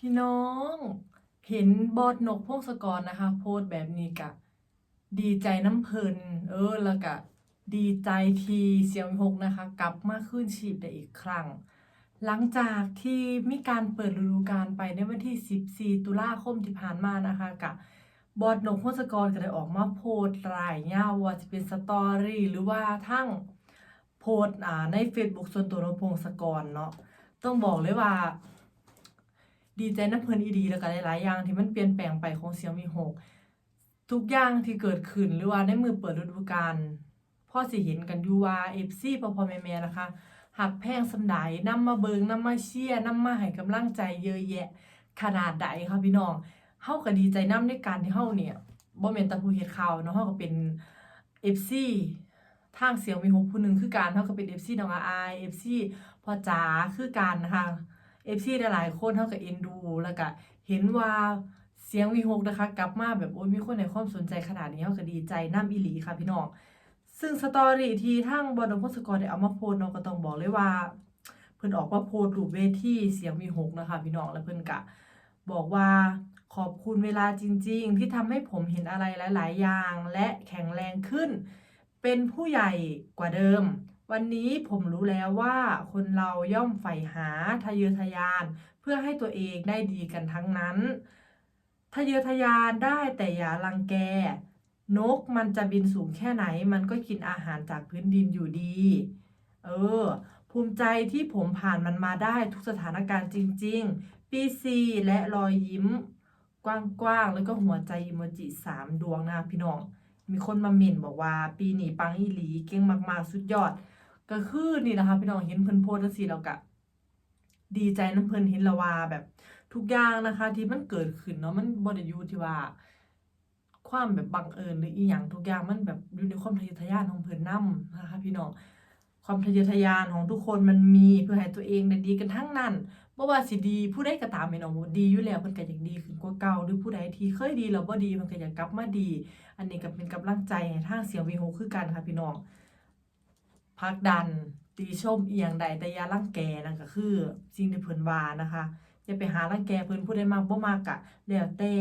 พี่น้องเห็นบอดนกพงศกรนะคะ โพสแบบนี้กะ ดีใจน้ำเพลินเออแล้วก็ดีใจทีเสียงวิหกนะคะ กลับมาขึ้นชีพได้อีกครั้ง หลังจากที่มีการเปิดฤดูกาลไปในวันที่ 14 ตุลาคมที่ผ่านมานะคะกะบอดนกพงศกรก็ได้ออกมาโพสรายยาวว่าจะเป็นสตอรี่หรือว่าทั้งโพสอ่าใน Facebook ส่วนตัวนพงศกรเนาะต้องบอกเลยว่า ดีใจน้ำเพลินอีดีแล้วก็หลายๆอย่างที่มันเปลี่ยนแปลงไปของเสี่ยมีหกทุกอย่างที่เกิดขึ้นหรือว่าในมือเปิดฤดูกาลพ่อสิเห็นกันอยู่ว่า FC พ่อพ่อแม่แม่ๆนะคะหักแพงสำใดนำมาเบิงนำมาเชียร์นำมาให้กำลังใจเยอะแยะ ขนาดใดค่ะพี่น้องเฮาก็ดีใจนำในการที่เฮาเนี่ยบ่แม่นต่ผู้เฮ็ดข่าวเนาะเฮาก็เป็น FC ทางเสียงมีหกผู้หนึงคือการเฮาก็เป็น FC น้องอาย FC พ่อจ๋าคือการนะคะ FC หลายๆคนเฮาก็เอ็นดู แล้วก็เห็นว่าเสียงวีหกนะคะ กลับมาแบบโอ้ยมีคนให้ความสนใจขนาดนี้เฮาก็ดีใจน้ำอีหลีค่ะพี่น้องซึ่งสตอรี่ที่ทางบอดพงศกรได้เอามาโพสเนาก็ต้องบอกเลยว่า เพิ่นออกมาโพสรูปเวทีเสียงวีหกนะคะ พี่น้องแล้วเพิ่นก็บอกว่าขอบคุณเวลาจริง ๆ ที่ทำให้ผมเห็นอะไรหลาย ๆ อย่าง และแข็งแรงขึ้น เป็นผู้ใหญ่กว่าเดิม วันนี้ผมรู้แล้วว่าคนเราย่อมใฝ่หาทะเยอทะยาน เพื่อให้ตัวเองได้ดีกันทั้งนั้น ทะเยอทะยานได้แต่อย่ารังแก นกมันจะบินสูงแค่ไหน มันก็กินอาหารจากพื้นดินอยู่ดี เออ ภูมิใจที่ผมผ่านมันมาได้ทุกสถานการณ์จริง ๆ ปีซีและรอยยิ้ม กว้างๆ แล้วก็หัวใจอิโมจิสามดวงนะพี่น้องมีคนมาเม่นบอกว่า ปีนี้ปังอีหลีเก่งมาก ๆ สุดยอด ก็คือนี่นะคะพี่น้องเห็นเพิ่นโพสต์จังซี่แล้วก็ดีใจน้ำเพิ่นเห็นละว่าแบบทุกอย่างนะคะ ที่มันเกิดขึ้นเนาะมันบ่ได้อยู่ที่ว่า ความแบบบังเอิญหรืออีหยังทุกอย่างมันแบบอยู่ในความทะเยอทะยานของเพิ่นนํนะคะพี่น้องความทะเยอทะยานของทุกคนมันมีเพื่อให้ตัวเองได้ดีกันทั้งนั้นบ่ว่าสิดีผู้ใดก็ตามแม่น้องดีอยู่แล้วเพิ่นก็อยากดีขึ้นกว่าเก่าหรือผู้ใดที่เคยดีแล้วบ่ดีเพิ่นก็อยากกลับมาดี อันนี้ก็เป็นกำลังใจให้ทางเสียงวีโฮคือกันค่ะพี่น้อง ผลักดันติชมเอียงใดแต่ยารังแกนั่นก็คือสิ่งที่เพิ่นว่านะคะอย่าไปหารังแกเพิ่นผู้ใดมักบ่มักก็แล้วแต่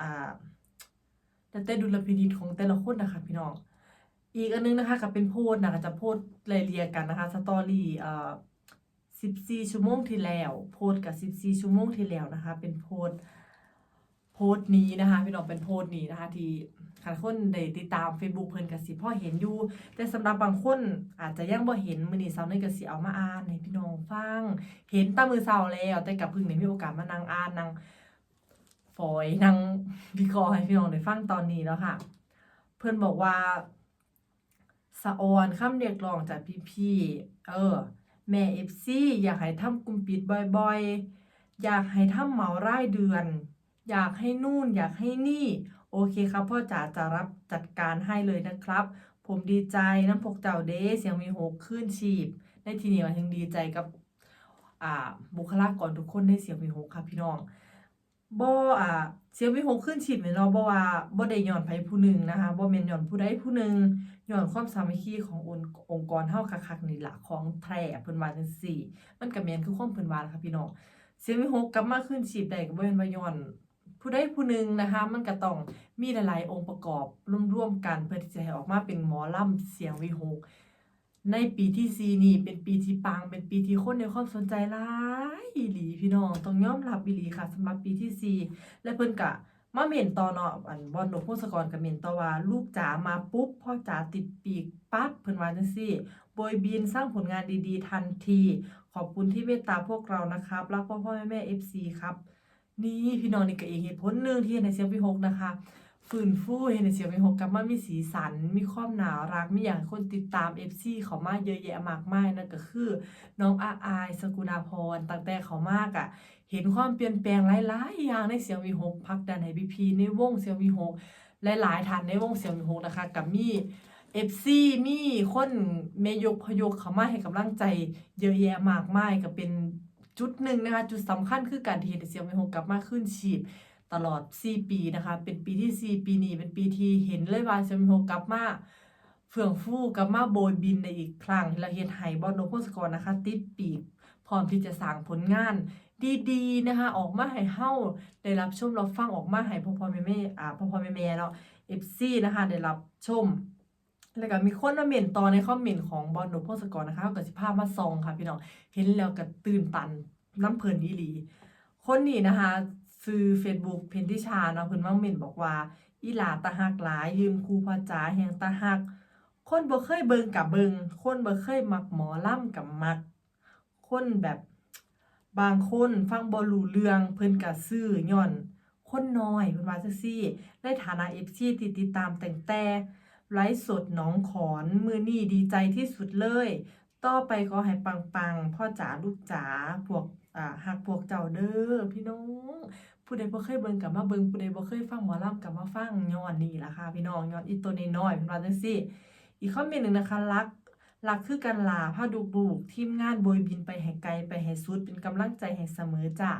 อ่าแล้วแต่ดุลพินิจของแต่ละคนนะคะพี่น้องอีกอันนึงนะคะก็เป็นโพสต์นะก็จะโพสต์รายเรียงกันนะคะสตอรี่เอ่อ14 ชั่วโมงที่แล้ว โพสต์กับ 14 ชั่วโมงที่แล้วนะคะ เป็นโพสต์ โพสต์นี้นะคะ พี่น้องเป็นโพสต์นี้นะคะที่คันคนได้ติดตาม Facebook เพิ่นก็สิพ่อเห็นอยู่ แต่สำหรับบางคนอาจจะยังบ่เห็นมื้อนี้เช้านี้ก็สิเอามาอ่านให้พี่น้องฟัง เห็นตามือเช้าแล้ว แต่ก็เพิ่งได้มีโอกาสมานั่งอ่านนั่งฝอยนางวิเคราะห์ให้พี่น้องได้ฟังตอนนี้แล้วค่ะ เพื่อนบอกว่าสะออนคำเรียกร้องจากพี่ๆเออ แม่เอฟซีอยากให้ทำกลุ่มปิดบ่อยๆ อยากให้ทำเหมารายเดือน อยากให้นู่นอยากให้นี่ โอเคครับ พ่อจ๋าจะรับจัดการให้เลยนะครับ ผมดีใจน้ำพกเจ้าเดเสียงมีหกขึ้นชีพในทีนี้หมายถึงดีใจกับบุคลากรทุกคนในเสียงมีหกครับพี่น้องบ่อ่าเสียงวิหกขึ้นชีพแม่นเนาะบ่ว่าบ่ได้ย้อนไผผู้หนึ่งนะคะบ่แม่นย้อนผู้ใดผู้หนึ่งย้อนความสามัคคีขององค์องค์กรเฮาคักๆนี่ล่ะของแท้เพิ่นว่าจังซี่ มันก็แม่นคือความเพิ่นว่าค่ะพี่น้องเสียงวิหกกลับมาขึ้นชีพได้ก็บ่แม่นว่าย้อน ผู้ใดผู้หนึ่งนะคะมันก็ต้องมีหลายๆ องค์ประกอบร่วมๆกันเพื่อที่จะให้ออกมาเป็นหมอลำเสียงวิหกในปีที่สี่นี่เป็นปีที่ปัง เป็นปีที่คนให้ความสนใจหลายอีหลีพี่น้องต้องยอมรับอีหลีค่ะสำหรับปีที่สี่และเพิ่นก็มาเมนต่อเนาะอันบอนนกพงศกรก็เมนต่อว่าลูกจ๋ามาปุ๊บพ่อจ๋าติดปีกปั๊บเพิ่นว่าจังซี่โบยบินสร้างผลงานดีๆ ทันที ขอบคุณที่เมตตาพวกเรานะครับรักพ่อพ่อแม่แม่ FC ครับ นี่พี่น้องนี่ก็อีกเหตุผลหนึ่งที่เฮ็ดให้เสียงพี่ฮกนะคะฟื้นฟูเห็นเสียงพลงหกกลับมามีสีสัน มีความหน่ารักมีอย่างคนติดตาม FC เขามากเยอะแยะมากมายนั่นก็คือ น้องอาอายสกุณาพรตั้งแต่เขามากอะ่ะ เห็นความเปลี่ยนแปลงหลายๆอย่างในเสียงวีหกพักดันให้พีพีในวงเสียงวีหกหลายๆท่านในวงเสียงวีหกนะคะกับมี FC มีคนเมยกพยกเขามาให้กำลังใจเยอะแยะมากมายก็เป็น จุดหนึ่งนะคะ จุดสำคัญคือการที่เห็นเสียงวีหกกลับมาขึ้นชีพตลอด 4 ปีนะคะ เป็นปีที่ 4 ปีนี้ เป็นปีที่เห็นเลยว่าเซมิโฮกลับมาเฟื่องฟูกลับมาโบยบินในอีกครั้งเราเฮ็ดให้บอลโนโพสกรนะคะ ติดปีก พร้อมที่จะสร้างผลงาน ดีๆนะคะ ออกมาให้เฮาได้รับชมรับฟังออกมาให้พ่อๆแม่ๆอ่าพ่อๆแม่ๆเนาะ FC นะคะ ได้รับชม แล้วก็มีคนมาเม่นต่อในคอมเมนต์ของบอลหนุพงศกรนะคะก็สิพามาซองค่ะพี่น้องเห็นแล้วก็ตื่นตันน้ำเพลินอีหลี คนนี้นะคะซื้อ Facebook เพนทิชาเนาะเพิ่นมาเม่นบอกว่า อีหลาตาหักหลาย ยืมครูพ่อจ๋าแฮงตาหัก คนบ่เคยเบิ่งกับเบิ่งคนบ่เคยมักหมอลำกับมัก คนแบบบางคนฟังบ่รู้เรื่องเพิ่นก็ซื้อย้อน คนน้อยเพิ่นว่าจังซี่ในฐานะ FC ที่ติดตามแต่งแต่ ไลฟ์สดหนองขอนมือนี้ดีใจที่สุดเลย ต่อไปขอให้ปังๆ พ่อจ๋าลูกจ๋าพวกอ่าฮักพวกเจ้าเด้อพี่น้องผู้ใดบ่เคยเบิ่งก็มาเบิ่งผู้ใดบ่เคยฟังหมอลำก็มาฟังย้อนนี่ล่ะค่ะ พี่น้องย้อนอีตัวน้อยๆเพิ่นว่าจังซี่ อีกคอมเมนต์หนึงนะคะรักรักคือกันลาพาดูลูกทีมงานโบยบินไปให้ไกลไปให้สุดเป็นกำลังใจให้เสมอจ้ะ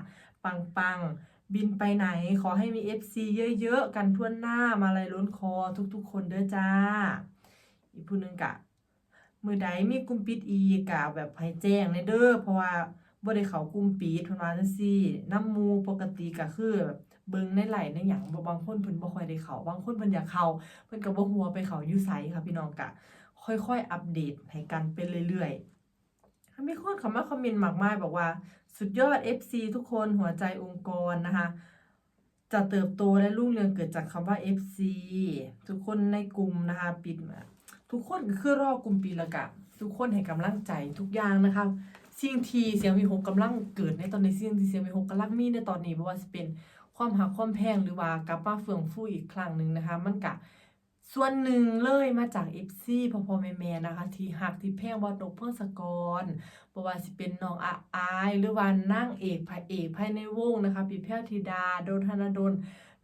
ปังปังๆ บินไปไหนขอให้มี FC เยอะๆ กันทั่วหน้ามาลายล้นคอทุกๆ คนเด้อจ้า อีกผู้หนึงกะ มือใดมีกุมปิดอีกะแบบให้แจ้งในเด้อเพราะว่าบ่ได้เขากุมปิดพนว่าจังซี่น้ำมูปกติก็คือแบบเบิ่งในไหลในหยังบ่บางคนเพิ่นบ่ค่อยได้เขาบางคนเพิ่นอยากเขาเพิ่นก็บ่ฮู้ว่าไปเขาอยู่ไสค่ะพี่น้องกะ ค่อยๆอัปเดตให้กันไปเรื่อยๆ มีคนเข้ามาคอมเมนต์มากมายบอกว่า สุดยอด FC ทุกคนหัวใจองค์กรนะคะ จะเติบโตและรุ่งเรืองเกิดจากคำว่า FC ทุกคนในกลุ่มนะคะปิดมาทุกคนคือรอกลุ่มปีละกะ ทุกคนให้กำลังใจทุกอย่างนะคะสิ่งที่เสียงวิหกกำลังเกิดในตอนนี้สิ่งที่เสียงวิหกกำลังมีในตอนนี้บ่ว่าสิเป็นความหักความแพงหรือว่ากลับมาเฟื่องฟูอีกครั้งหนึ่งนะคะ มันกะ ส่วนหนึ่งเลยมาจาก FC พ่อพอแม่แม่นะคะ ที่หักที่แพงบอดกเพิ่งสกรบ่ว่าสิเป็นน้องอาอายหรือว่านางเอกพระเอกภายในวงนะคะปีแพ้วธิดาโดนธนดล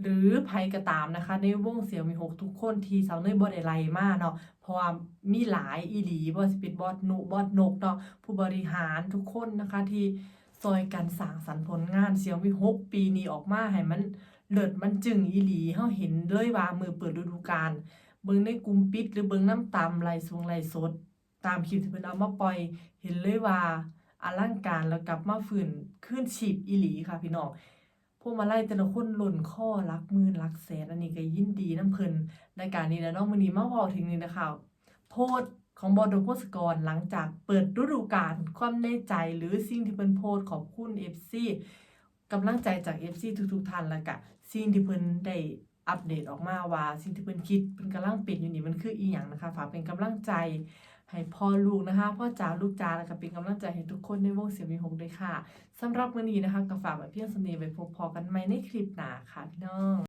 หรือไผก็ตามนะคะ ในวงเสียงมีหกทุกคนทีสาวเนยบ่ได้ไลมากเนาะเพราะว่ามีหลายอีหลีบ่ว่าสิเป็นบอดหนุบอดนกเนาะผู้บริหารทุกคนนะคะที่ซอยกันสร้างสรรค์ผลงานเสียงวิหกปีนี้ออกมาให้มัน เลิศมันจึงอีหลีเฮาเห็นเลยว่ามือเปิดฤดูกาลเบิ่งในกลุ่มปิดหรือเบิ่งน้ำตามไลฟ์สวงไลฟ์สด ตามคลิปที่เพิ่นเอามาปล่อย เห็นเลยว่าอลังการแล้วกลับมาฟื้นคืนชีพอีหลีค่ะพี่น้องพวกมาไล่แต่ละคนหล่นข้อรักมื่นรักแสนอันนี้ก็ยินดีน้ำเพิ่นรายการนี้แล้วเนาะมื้อนี้มาเว้าถึงนี่นะคะโพสของบอดโพสกรหลังจากเปิดฤดูกาลความในใจหรือสิ่งที่เพิ่นโพสขอบคุณ FC กำลังใจจาก FC ทุกๆท่านแล้วกะสิ่งที่เพิ่นได้อัปเดตออกมาว่าสิ่งที่เพิ่นคิดเพิ่นกำลังเป็นอยู่นี่มันคืออีหยังนะคะฝากเป็นกำลังใจให้พ่อลูกนะคะพ่อจ๋าลูกจ๋าแล้วก็เป็นกำลังใจให้ทุกคนในวงเสียงมีหงด้วยค่ะสำหรับมื้อนี้นะคะก็ฝากไว้เพียงสนีไว้พบพอกันใหม่ในคลิปหน้าค่ะพี่น้อง